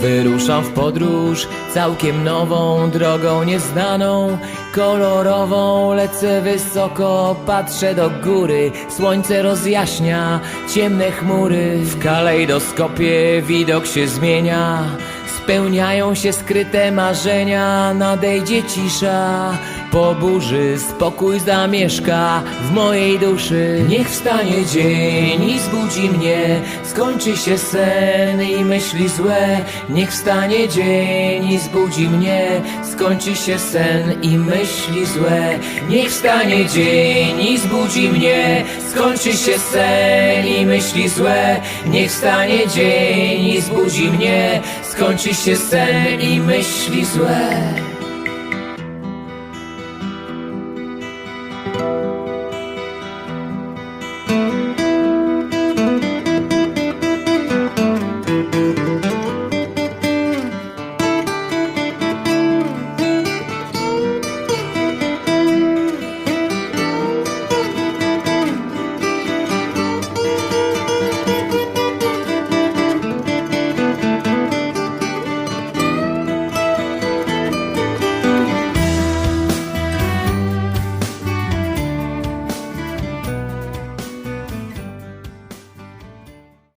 Wyruszam w podróż całkiem nową, drogą nieznaną, kolorową. Lecę wysoko, patrzę do góry, słońce rozjaśnia ciemne chmury. W kalejdoskopie widok się zmienia, spełniają się skryte marzenia, nadejdzie cisza. Po burzy spokój zamieszka w mojej duszy. Niech wstanie dzień i zbudzi mnie, skończy się sen i myśli złe. Niech wstanie dzień i zbudzi mnie, skończy się sen i myśli złe. Niech wstanie dzień i zbudzi mnie, skończy się sen i myśli złe. Niech wstanie dzień i zbudzi mnie, skończy się sen i myśli złe.